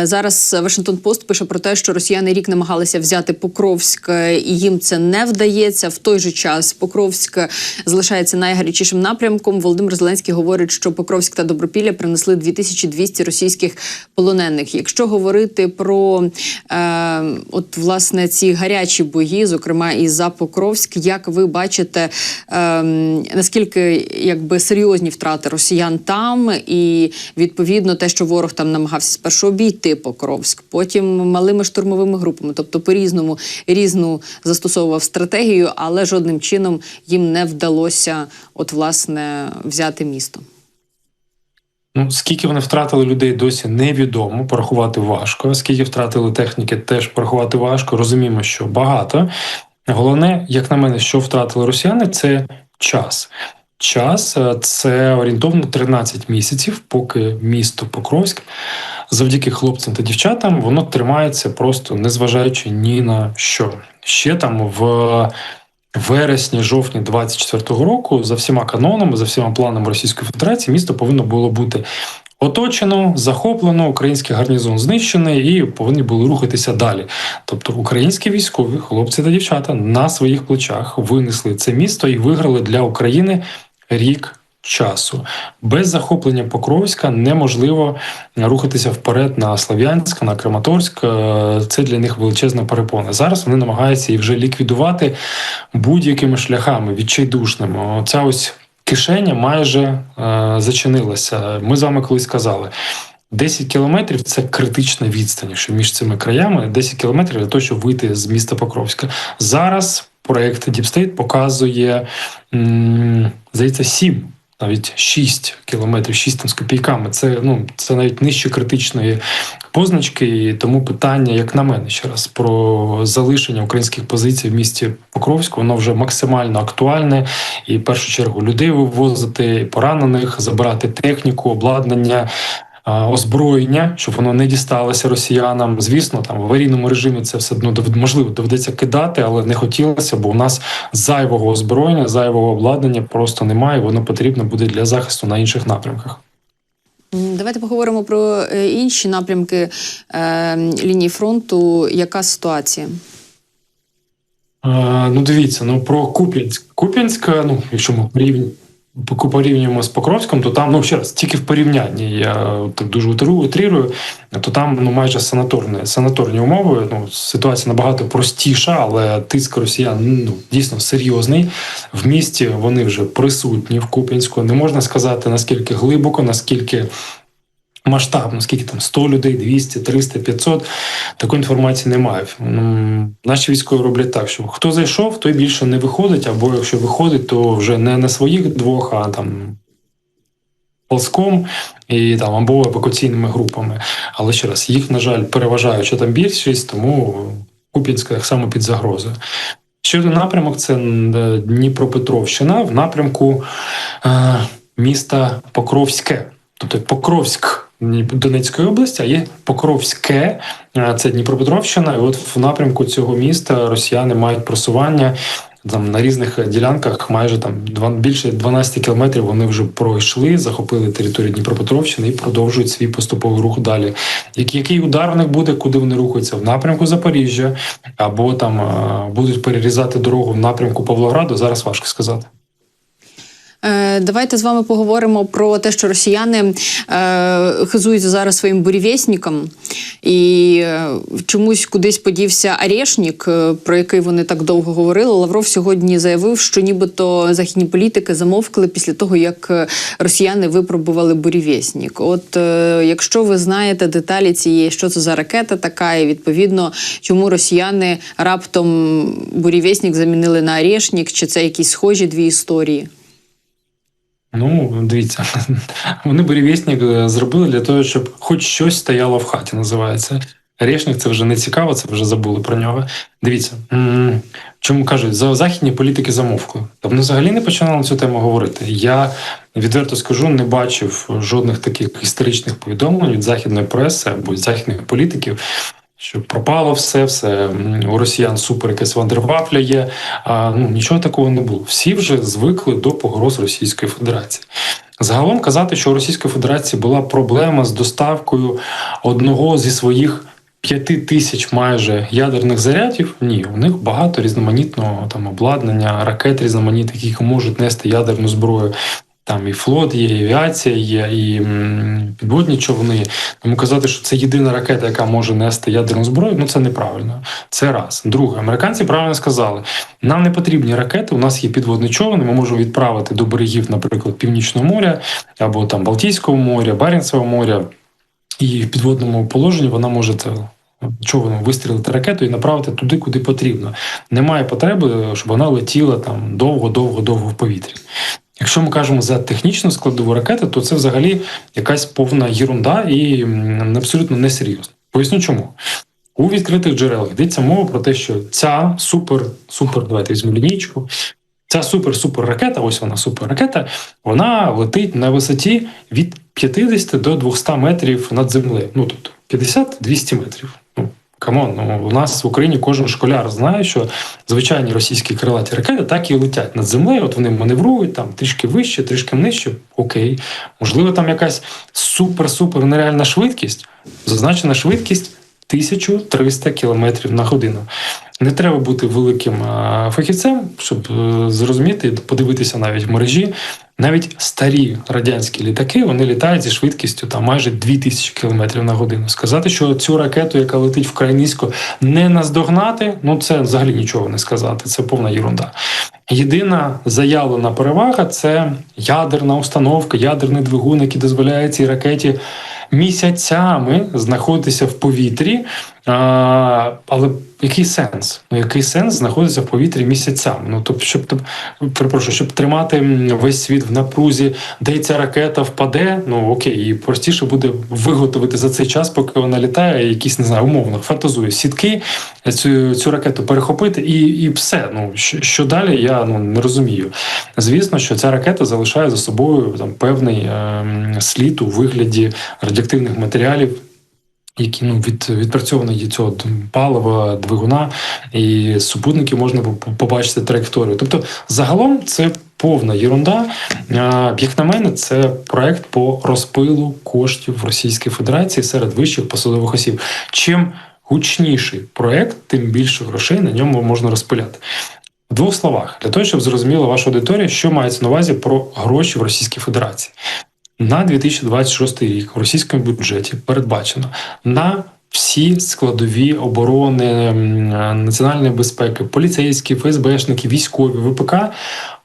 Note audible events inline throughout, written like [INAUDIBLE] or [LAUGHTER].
Е, Зараз Вашингтон Пост пише про те, що росіяни рік намагалися взяти Покровськ, е, і їм це не вдається. В той же час Покровськ залишається найгарячішим напрямком. Володимир Зеленський говорить, що Покровськ та Добропілля принесли 2200 російських полонених. Якщо говорити про е, от власне ці гарячі бої, зокрема і за Покровськ, як ви бачите, е, наскільки якби серйозні втрати росіян там, і відповідно те, що ворог там намагався спершу обійти Покровськ, потім малими штурмовими групами, тобто по різному різну застосовував стратегію, але жодним чином їм не вдалося, от власне, взяти місто. Ну, скільки вони втратили людей, досі невідомо. Порахувати важко. Скільки втратили техніки, теж порахувати важко. Розуміємо, що багато. Головне, як на мене, що втратили росіяни, це час. Час е, це орієнтовно 13 місяців, поки місто Покровськ, завдяки хлопцям та дівчатам, воно тримається просто незважаючи ні на що. Ще там в вересні, жовтні 24-го року, за всіма канонами, за всіма планами Російської Федерації, місто повинно було бути оточено, захоплено, український гарнізон знищений і повинні були рухатися далі. Тобто, українські військові, хлопці та дівчата на своїх плечах винесли це місто і виграли для України рік. Часу без захоплення Покровська неможливо рухатися вперед на Слов'янськ, на Краматорськ. Е, Це для них величезна перепона. Зараз вони намагаються їх вже ліквідувати будь-якими шляхами відчайдушними. Оця ось кишеня майже е, зачинилася. Ми з вами колись казали. 10 кілометрів це критична відстань, що між цими краями 10 кілометрів для того, щоб вийти з міста Покровська. Зараз проект Deep State показує, здається, 7 навіть 6 кілометрів, 6 там з копійками. Це ну це навіть нижче критичної позначки. І тому питання, як на мене, ще раз про залишення українських позицій в місті Покровську, воно вже максимально актуальне. І в першу чергу людей вивозити, поранених, забирати техніку, обладнання. Озброєння, щоб воно не дісталося росіянам. Звісно, там в аварійному режимі це все одно можливо доведеться кидати, але не хотілося, бо у нас зайвого озброєння, зайвого обладнання просто немає. Воно потрібно буде для захисту на інших напрямках. Давайте поговоримо про е, інші напрямки е, лінії фронту. Яка ситуація? Е, ну, дивіться, ну про Куп'янськ. Куп'янськ, е, ну, якщо ми порівнюємо порівнюємо з Покровськом, то там, ну ще раз, тільки в порівнянні, я так дуже утрирую, то там ну майже санаторні, санаторні умови. Ну ситуація набагато простіша, але тиск росіян ну дійсно серйозний. В місті вони вже присутні в Куп'янську. Не можна сказати наскільки глибоко, наскільки. Масштабно, скільки там 100 людей, 200, 300, 500, такої інформації немає. М, Наші військові роблять так, що хто зайшов, той більше не виходить, або якщо виходить, то вже не на своїх двох, а там ползком і там або евакуаційними групами. Але ще раз, їх, на жаль, переважаюча там більшість, тому Куп'янська так само під загрозою. Ще один напрямок це Дніпропетровщина в напрямку е, міста Покровське. Тобто Покровськ Донецької області, а є Покровське, е, це Дніпропетровщина. І от в напрямку цього міста росіяни мають просування там на різних ділянках, майже там більше 12 кілометрів. Вони вже пройшли, захопили територію Дніпропетровщини і продовжують свій поступовий рух далі. Який, удар у них буде, куди вони рухаються? В напрямку Запоріжжя або там е, будуть перерізати дорогу в напрямку Павлограду. Зараз важко сказати. Е, Давайте з вами поговоримо про те, що росіяни е, хизуються зараз своїм бурєвєсніком, і е, чомусь кудись подівся Арешнік, про який вони так довго говорили. Лавров сьогодні заявив, що нібито західні політики замовкли після того, як росіяни випробували бурєвєснік. От якщо ви знаєте деталі цієї, що це за ракета така, і відповідно, чому росіяни раптом бурєвєснік замінили на Арешнік, чи це якісь схожі дві історії? Ну, дивіться, [LAUGHS] вони бурєвєснік е, зробили для того, щоб хоч щось стояло в хаті, називається. Решник це вже не цікаво, це вже забули про нього. Дивіться, чому кажуть, за західні політики замовкли. Тобто вони взагалі не починали цю тему говорити. Я відверто скажу, не бачив жодних таких історичних повідомлень від західної преси або від західних політиків. Що пропало все, все у росіян супер якась вандервафля є. А ну нічого такого не було. Всі вже звикли до погроз Російської Федерації. Загалом казати, що у Російської Федерації була проблема з доставкою одного зі своїх п'яти тисяч майже ядерних зарядів. Ні, у них багато різноманітного там обладнання, ракет різноманітних, які можуть нести ядерну зброю. Там і флот є, і авіація є, і підводні човни. Тому казати, що це єдина ракета, яка може нести ядерну зброю, ну це неправильно. Це раз. Друге, американці правильно сказали: нам не потрібні ракети. У нас є підводний човен. Ми можемо відправити до берегів, наприклад, Північного моря або там Балтійського моря, Баренцевого моря. І в підводному положенні вона може це човеном вистрілити ракету і направити туди, куди потрібно. Немає потреби, щоб вона летіла там довго, довго, довго в повітрі. Якщо ми кажемо за технічну складову ракети, то це взагалі якась повна єрунда і абсолютно несерйозно. Поясню чому. У відкритих джерелах йдеться мова про те, що ця супер, супер, давайте візьмемо лінійку. Ця супер-супер ракета, ось вона суперракета, вона летить на висоті від 50 до 200 метрів над землею. Ну тобто 50-200 метрів. Ну камон, ну у нас в Україні кожен школяр знає, що звичайні російські крилаті ракети так і летять над землею. От вони маневрують там трішки вище, трішки нижче. Окей, можливо, там якась супер-супер нереальна швидкість. Зазначена швидкість 1300 км на годину. Не треба бути великим фахівцем, щоб е, зрозуміти подивитися навіть в мережі. Навіть старі радянські літаки вони літають зі швидкістю там майже 2000 км на годину. Сказати, що цю ракету, яка летить вкрай низько, не наздогнати, ну це взагалі нічого не сказати. Це повна єрунда. Єдина заявлена перевага це ядерна установка, ядерний двигун, який дозволяє цій ракеті місяцями знаходитися в повітрі. А, але який сенс? Ну який сенс знаходитися в повітрі місяцями? Ну тобто, щоб перепрошую, щоб тримати весь світ в напрузі, де ця ракета впаде. Ну окей, і простіше буде виготовити за цей час, поки вона літає, якісь не знаю, умовно фантазую сітки, цю, цю ракету перехопити, і, і все. Ну що, що далі, я ну не розумію. Звісно, що ця ракета залишає за собою там певний ем, слід у вигляді радіоактивних матеріалів. Які ну від відпрацьовано є цього палива, двигуна, і супутників можна побачити траєкторію. Тобто, загалом це повна єрунда. Як на мене, це проект по розпилу коштів в Російській Федерації серед вищих посадових осіб. Чим гучніший проект, тим більше грошей на ньому можна розпиляти. В двох словах, для того, щоб зрозуміла ваша аудиторія, що мається на увазі про гроші в Російській Федерації. На 2026 рік в російському бюджеті передбачено на всі складові оборони, національної безпеки, поліцейські, ФСБшники, військові, ВПК.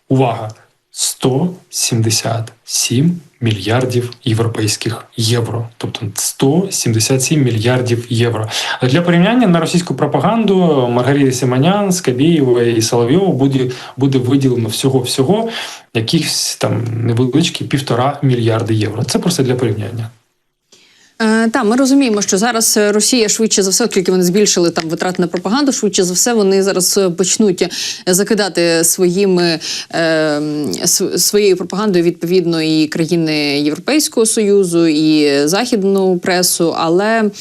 Увага! 177 мільярдів європейських євро, тобто 177 мільярдів євро. А Для порівняння на російську пропаганду Маргариті Симонян, Скабєєва і Соловйову буде, буде виділено всього всього якихось там невеличкі півтора мільярди євро. Це просто для порівняння. Е, та ми розуміємо, що зараз е, Росія швидше за все, оскільки вони збільшили там витрати на пропаганду, швидше за все вони зараз е, почнуть закидати своїми е, своєю пропагандою відповідно і країни Європейського союзу, і західну пресу, але.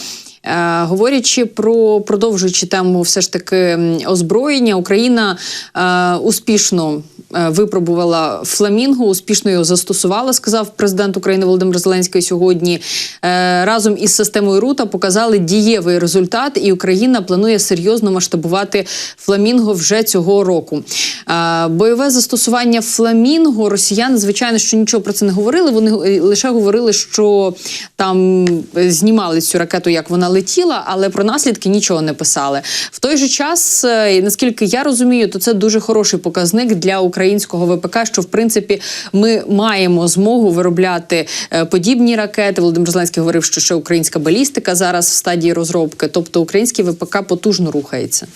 Говорячи про продовжуючи тему, все ж таки озброєння, Україна е, успішно випробувала фламінго, успішно його застосувала, сказав президент України Володимир Зеленський сьогодні. Е, разом із системою Рута показали дієвий результат, і Україна планує серйозно масштабувати фламінго вже цього року. Е, бойове застосування фламінго росіяни, звичайно, що нічого про це не говорили. Вони е, лише говорили, що там е, знімали цю ракету, як вона летіла, але про наслідки нічого не писали. В той же час, е, наскільки я розумію, то це дуже хороший показник для українського ВПК, що в принципі ми маємо змогу виробляти е, подібні ракети. Володимир Зеленський говорив, що ще українська балістика зараз в стадії розробки, тобто український ВПК потужно рухається.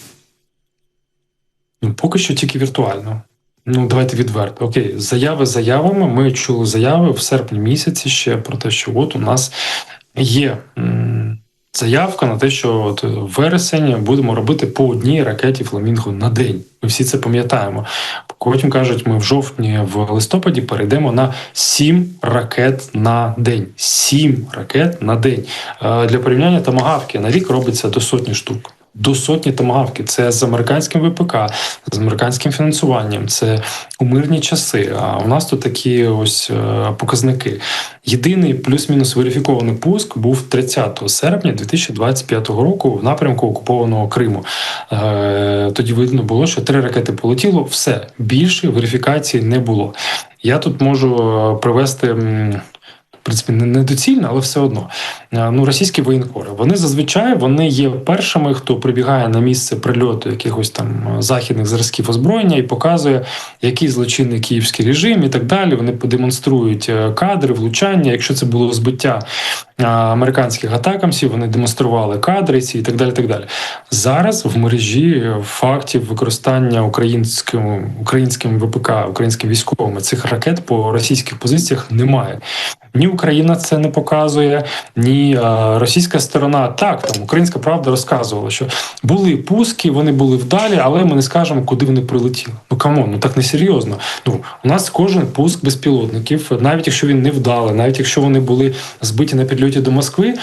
Ну, поки що тільки віртуально. Ну, давайте відверто. Окей, заяви заявами. Ми чули заяви в серпні місяці ще про те, що от у нас є м, заявка на те, що от вересень будемо робити по одній ракеті Фламінго на день. Ми всі це пам'ятаємо. Потім кажуть, ми в жовтні, в листопаді перейдемо на сім ракет на день. Сім ракет на день. Е, Для порівняння тамагавки на рік робиться до сотні штук. До сотні томагавки. Це з американським ВПК, з американським фінансуванням. Це у мирні часи. А у нас тут такі ось е, показники. Єдиний плюс-мінус верифікований пуск був 30 серпня 2025 року в напрямку окупованого Криму. Е, Тоді видно було, що три ракети полетіло. Все більше верифікації не було. Я тут можу е, привести. Принципі, не недоцільно, але все одно. Е, Ну, російські воєнкори вони зазвичай вони є першими, хто прибігає на місце прильоту якихось там е, західних зразків озброєння і показує, який злочинний київський режим і так далі. Вони подемонструють е, кадри, влучання. Якщо це було збиття американських атакамсів, вони демонстрували кадри ці і так далі. Так далі. Зараз в мережі фактів використання українським українським ВПК, українським військовими цих ракет по російських позиціях немає. Ні Україна це не показує, ні е, російська сторона. Так, там українська правда розказувала, що були пуски, вони були вдалі, але ми не скажемо, куди вони прилетіли. Ну камон, ну так не серйозно. Ну у нас кожен пуск безпілотників, навіть якщо він не вдалий, навіть якщо вони були збиті на підльоті до Москви.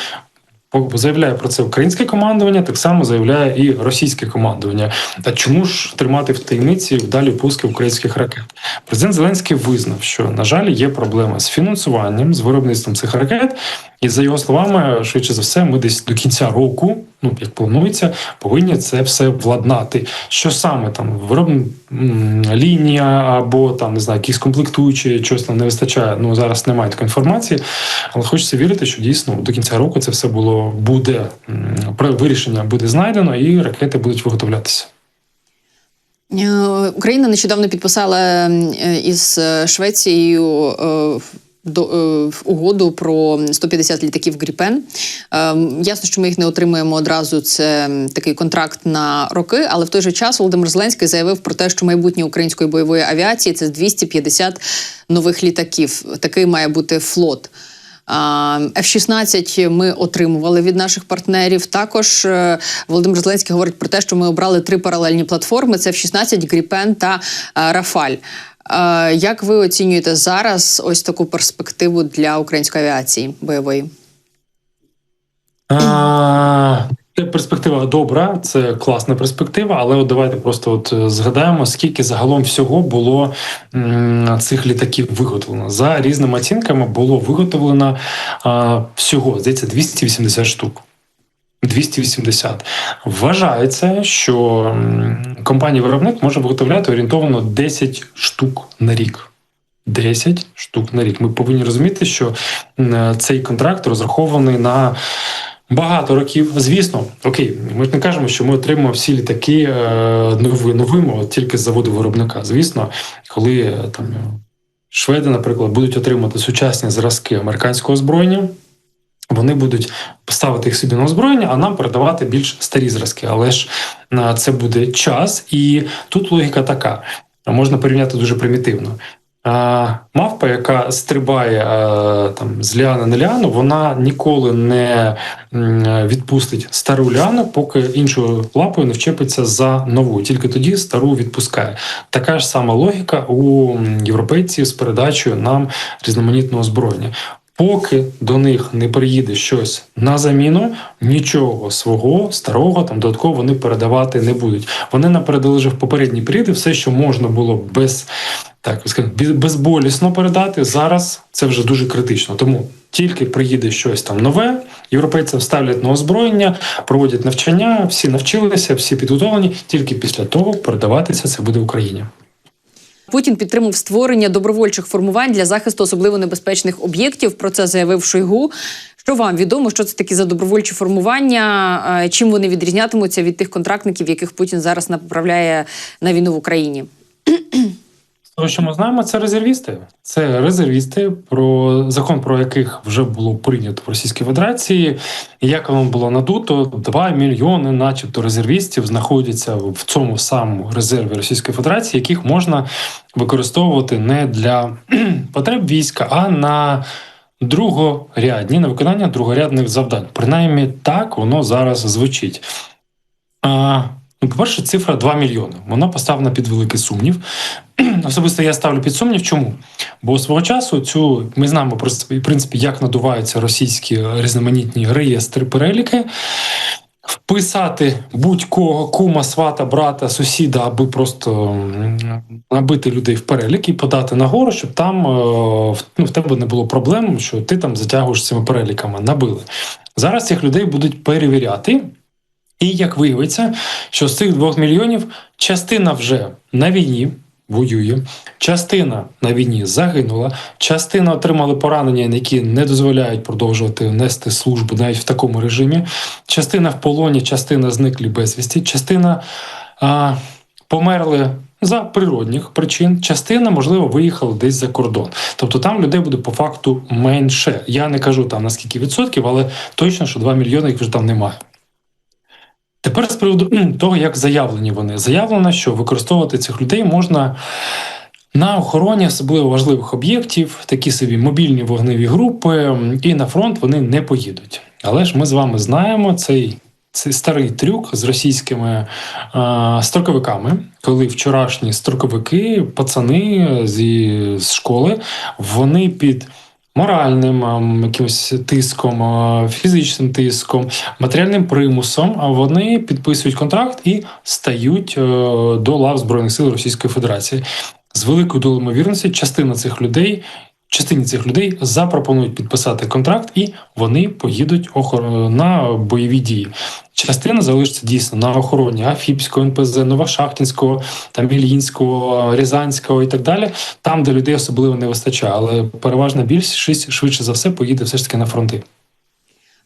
Заявляє про це українське командування, так само заявляє і російське командування. А чому ж тримати в таємниці вдалі пуски українських ракет? Президент Зеленський визнав, що на жаль є проблема з фінансуванням, з виробництвом цих ракет. І за його словами, швидше за все, ми десь до кінця року, ну як планується, повинні це все владнати. Що саме там виробна лінія або там не знаю, якісь комплектуючі, щось там не вистачає. Ну зараз немає такої інформації, але хочеться вірити, що дійсно до кінця року це все було буде вирішення буде знайдено, і ракети будуть виготовлятися. Е, Україна нещодавно підписала е, із е, Швецією до е, угоду про 150 літаків Гріпен. Е, Ясно, що ми їх не отримаємо одразу. Це такий контракт на роки, але в той же час Володимир Зеленський заявив про те, що майбутнє української бойової авіації це 250 нових літаків. Такий має бути флот. F-16 ми отримували від наших партнерів. Також е, Володимир Зеленський говорить про те, що ми обрали три паралельні платформи: це F-16, Гріпен та е, Рафаль. Е, Як ви оцінюєте зараз ось таку перспективу для української авіації бойової? А, перспектива добра, це класна перспектива, але от давайте просто от е, згадаємо, скільки загалом всього було цих літаків виготовлено. За різними оцінками було виготовлено а, всього, здається, 280 штук. 280. Вважається, що компанія-виробник може виготовляти орієнтовно 10 штук на рік. 10 штук на рік. Ми повинні розуміти, що цей контракт розрахований на багато років. Звісно, окей, ми ж не кажемо, що ми отримаємо всі літаки е, нови, новими тільки з заводу виробника. Звісно, коли е, там шведи, наприклад, будуть отримати сучасні зразки американського озброєння. Вони будуть ставити їх собі на озброєння, а нам передавати більш старі зразки. Але ж на це буде час, і тут логіка така: можна порівняти дуже примітивно. А, Мавпа, яка стрибає а, там з ліани на ліану, вона ніколи не відпустить стару ліану, поки іншою лапою не вчепиться за нову. Тільки тоді стару відпускає. Така ж сама логіка у європейців з передачею нам різноманітного озброєння. Поки до них не приїде щось на заміну, нічого свого старого там додатково вони передавати не будуть. Вони нам передали вже в попередні періоди все, що можна було без так безболісно передати. Зараз це вже дуже критично. Тому тільки приїде щось там нове, європейці вставлять на озброєння, проводять навчання, всі навчилися, всі підготовлені. Тільки після того передаватися це буде Україні. Путін підтримав створення добровольчих формувань для захисту особливо небезпечних об'єктів. Про це заявив Шойгу. Що вам відомо, що це такі за добровольчі формування? Чим вони відрізнятимуться від тих контрактників, яких Путін зараз направляє на війну в Україні? Того, що ми знаємо, це резервісти. Це резервісти, про закон про яких вже було прийнято в Російській Федерації. Як воно було надуто, 2 мільйони, начебто, резервістів знаходяться в цьому самому резерві Російської Федерації, яких можна використовувати не для [CLEARS THROAT] потреб війська, а на другорядні, на виконання другорядних завдань. Принаймні так воно зараз звучить. Ну, по-перше, цифра 2 мільйони. Вона поставлена під великий сумнів. [CLEARS THROAT] Особисто я ставлю під сумнів. Чому? Бо свого часу цю ми знаємо про в принципі, як надуваються російські різноманітні реєстри переліки. вписати будь-кого кума, свата, брата, сусіда, аби просто набити людей в перелік і подати нагору, щоб там е, ну, в тебе не було проблем, що ти там затягуєш цими переліками. Набили. Зараз цих людей будуть перевіряти. І як виявиться, що з цих двох мільйонів частина вже на війні воює, частина на війні загинула, частина отримали поранення, які не дозволяють продовжувати нести службу навіть в такому режимі. Частина в полоні, частина зниклі безвісті, частина а, померли за природних причин, частина, можливо, виїхала десь за кордон. Тобто там людей буде по факту менше. Я не кажу там на скільки відсотків, але точно, що 2 мільйони їх вже там немає. Тепер з приводу того, як заявлені вони. Заявлено, що використовувати цих людей можна на охороні особливо важливих об'єктів, такі собі мобільні вогневі групи, і на фронт вони не поїдуть. Але ж ми з вами знаємо цей. Цей старий трюк з російськими е, строковиками, коли вчорашні строковики, пацани зі з школи, вони під моральним ем, якимось тиском, е, фізичним тиском, матеріальним примусом, а вони підписують контракт і стають е, до лав Збройних сил Російської Федерації. З великою долею ймовірності частина цих людей. Частині цих людей запропонують підписати контракт, і вони поїдуть на бойові дії. Частина залишиться дійсно на охороні Афіпського, НПЗ, Новошахтінського, там Ілінського, Рязанського і так далі, там, де людей особливо не вистачає. Але переважна більшість швидше за все поїде все ж таки на фронти.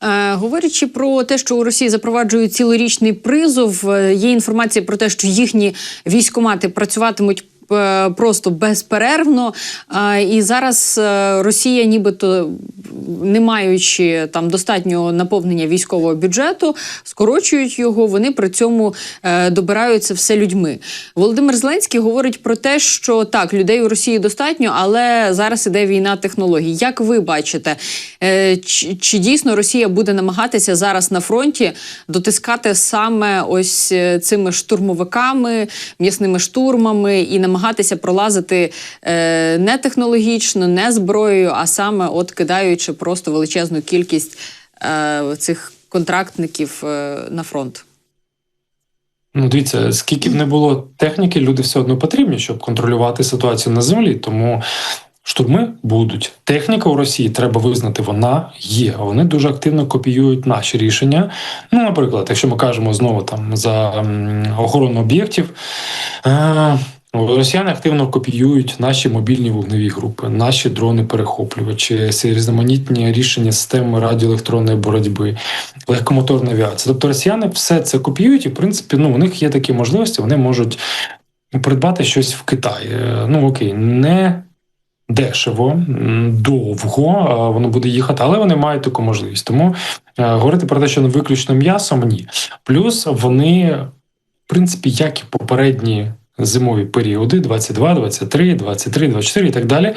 Е, говорячи про те, що у Росії запроваджують цілорічний призов, е, є інформація про те, що їхні військомати працюватимуть. Е, Просто безперервно, Е, і зараз е, Росія, нібито не маючи там достатнього наповнення військового бюджету, скорочують його. Вони при цьому добираються все людьми. Володимир Зеленський говорить про те, що так, людей у Росії достатньо, але зараз іде війна технологій. Як ви бачите, чи, чи дійсно Росія буде намагатися зараз на фронті дотискати саме ось цими штурмовиками, м'ясними штурмами і намагатися пролазити е, не технологічно, не зброєю, а саме от кидаючи просто величезну кількість е, цих контрактників е, на фронт? Ну, дивіться, скільки б не було техніки, люди все одно потрібні, щоб контролювати ситуацію на землі. Тому штурми будуть. Техніка у Росії треба визнати, вона є. Вони дуже активно копіюють наші рішення. Ну, наприклад, якщо ми кажемо знову там за охорону об'єктів. Е- Росіяни активно копіюють наші мобільні вогневі групи, наші дрони-перехоплювачі, різноманітні рішення системи радіоелектронної боротьби, легкомоторна авіація. Тобто росіяни все це копіюють, і в принципі, ну у них є такі можливості, вони можуть придбати щось в Китаї. Е, Ну окей, не дешево, довго воно буде їхати, але вони мають таку можливість. Тому е, говорити про те, що не виключно м'ясом, ні. Плюс вони, в принципі, як і попередні. Зимові періоди 22, 23, 23, 24 і так далі.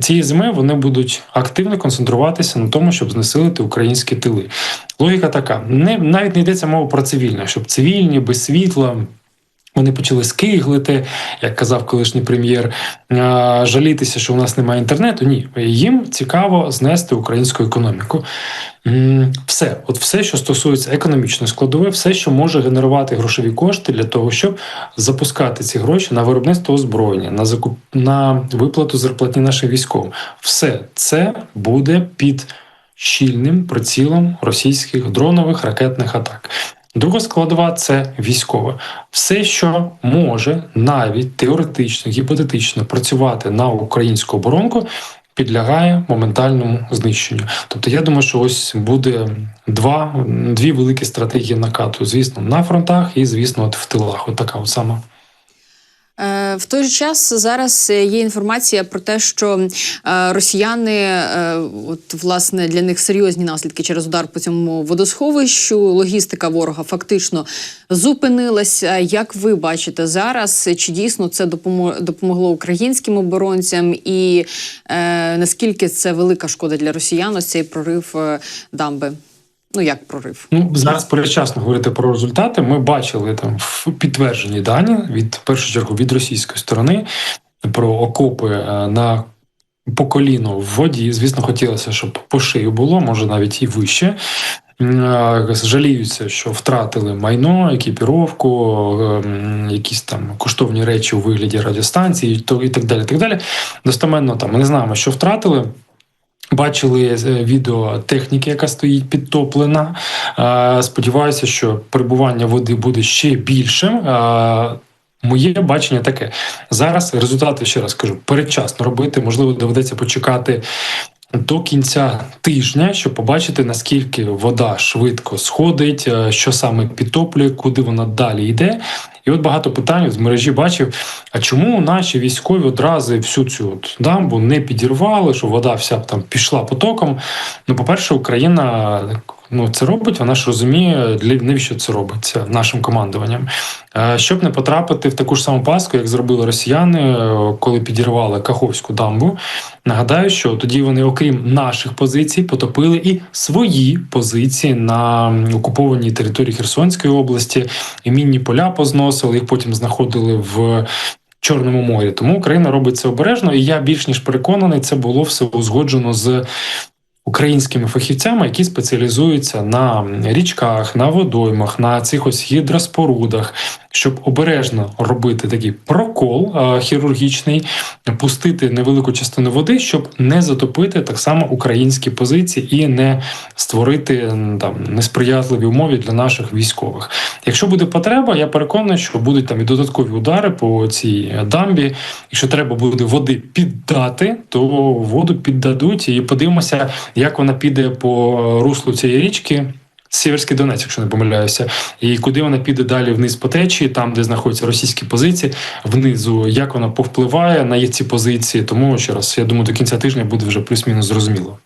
Цієї зими вони будуть активно концентруватися на тому, щоб знесилити українські тили. Логіка така: не навіть не йдеться мова про цивільне, щоб цивільні без світла. Вони почали скиглити, як казав колишній прем'єр, жалітися, що у нас немає інтернету. Ні, їм цікаво знести українську економіку. Все, от все, що стосується економічної складової, все, що може генерувати грошові кошти для того, щоб запускати ці гроші на виробництво озброєння, на закуп на виплату зарплатні нашим військовим. Все це буде під щільним прицілом російських дронових ракетних атак. Друга складова це військове. Все, що може навіть теоретично, гіпотетично працювати на українську оборонку, підлягає моментальному знищенню. Тобто, я думаю, що ось буде два дві великі стратегії накату. Звісно, на фронтах і звісно, от в тилах. От от сама. Е, В той же час зараз е, є інформація про те, що е, росіяни, от власне для них серйозні наслідки через удар по цьому водосховищу. Логістика ворога фактично зупинилася. Як ви бачите зараз, чи дійсно це допомогло українським оборонцям, і е, наскільки це велика шкода для росіян? Ось цей прорив дамби? Ну як прорив? Ну зараз передчасно говорити про результати. Ми бачили там підтверджені дані від в першу чергу від російської сторони про окопи е, на по коліно в воді. Звісно, хотілося, щоб по шию було, може навіть і вище. Е, Жаліються, що втратили майно, екіпіровку, ем, якісь там коштовні речі у вигляді радіостанції, і так далі. Так далі. Достеменно там ми не знаємо, що втратили. Бачили е, відео техніки, яка стоїть підтоплена. Е, Сподіваюся, що перебування води буде ще більшим. Е, Моє бачення таке. Зараз результати, ще раз кажу, передчасно робити. Можливо, доведеться почекати до кінця тижня, щоб побачити, наскільки вода швидко сходить, що саме підтоплює, куди вона далі йде. І от багато питань з мережі бачив: а чому наші військові одразу всю цю от дамбу не підірвали, що вода вся б там пішла потоком? Ну, по-перше, Україна ну, це робить, вона ж розуміє, навіщо це робиться нашим командуванням. Е, Щоб не потрапити в таку ж саму паску, як зробили росіяни, е, коли підірвали Каховську дамбу. Нагадаю, що тоді вони, окрім наших позицій, потопили і свої позиції на окупованій території Херсонської області, і мінні поля позносили, їх потім знаходили в. Чорному морі, тому Україна робить це обережно, і я більш ніж переконаний, це було все узгоджено з українськими фахівцями, які спеціалізуються на річках, на водоймах, на цих ось гідроспорудах, щоб обережно робити такий прокол е, хірургічний, пустити невелику частину води, щоб не затопити так само українські позиції і не створити там несприятливі умови для наших військових. Якщо буде потреба, я переконаний, що будуть там і додаткові удари по цій дамбі. Якщо треба буде води піддати, то воду піддадуть і подивимося, як вона піде по руслу цієї річки. Сіверський Донець, якщо не помиляюся, і куди вона піде далі вниз по течії, там де знаходяться російські позиції, внизу, як вона повпливає на ці позиції. Тому ще раз я думаю, до кінця тижня буде вже плюс-мінус зрозуміло.